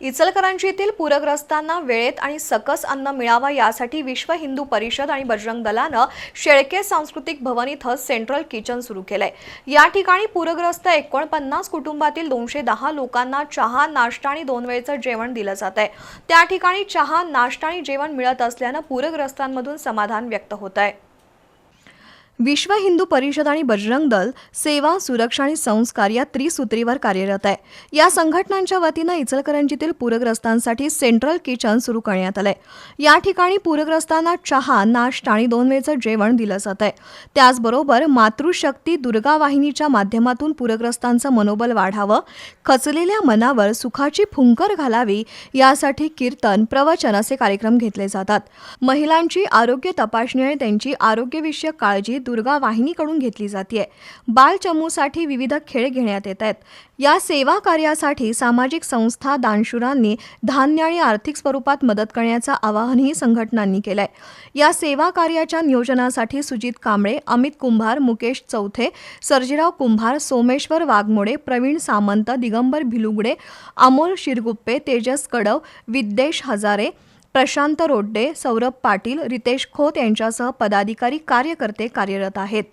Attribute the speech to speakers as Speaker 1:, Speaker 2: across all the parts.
Speaker 1: इचलकरंजीतील पूरग्रस्तांना वेळेत आणि सकस अन्न मिळावा यासाठी विश्व हिंदू परिषद आणि बजरंग दलानं शेळके सांस्कृतिक भवन इथं सेंट्रल किचन सुरू केलंय. या ठिकाणी पूरग्रस्त एकोणपन्नास कुटुंबातील दोनशे दहा लोकांना चहा नाश्ता आणि दोन वेळचं जेवण दिलं जात आहे त्या ठिकाणी चहा नाश्ता आणि जेवण मिळत असल्यानं पूरग्रस्तांमधून समाधान व्यक्त होत आहे विश्व हिंदू परिषद आणि बजरंग दल सेवा सुरक्षा आणि संस्कार या त्रिसूत्रीवर कार्यरत आहे. या संघटनांच्या वतीनं इचलकरंजीतील पूरग्रस्तांसाठी सेंट्रल किचन सुरू करण्यात आलंय. या ठिकाणी पूरग्रस्तांना चहा नाश्ता आणि दोन वेळचं जेवण दिलं जात आहे. त्याचबरोबर मातृशक्ती दुर्गा वाहिनीच्या माध्यमातून पूरग्रस्तांचं मनोबल वाढावं खचलेल्या मनावर सुखाची फुंकर घालावी यासाठी कीर्तन प्रवचन असे कार्यक्रम घेतले जातात. महिलांची आरोग्य तपासणी आणि त्यांची आरोग्यविषयक काळजी दुर्गा वाहिनीकडून घेतली जाते बालचमूसाठी विविध खेळ घेण्यात येत आहेत. या सेवा कार्यासाठी सामाजिक संस्था दानशुरांनी धान्य आणि आर्थिक स्वरूपात मदत करण्याचं आवाहनही संघटनांनी केलंय. या सेवा कार्याच्या नियोजनासाठी सुजित कांबळे अमित कुंभार मुकेश चौथे सर्जीराव कुंभार सोमेश्वर वाघमोडे प्रवीण सामंत दिगंबर भिलुगडे अमोल शिरगुप्पे तेजस कडव विद्देश हजारे प्रशांत रोड्डे सौरभ पाटील रितेश खोत यांच्यासह पदाधिकारी कार्यकर्ते कार्यरत आहेत.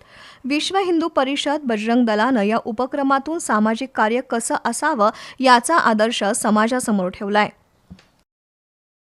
Speaker 1: विश्व हिंदू परिषद बजरंग दलानं या उपक्रमातून सामाजिक कार्य कसं असावं याचा आदर्श समाजासमोर ठेवला आहे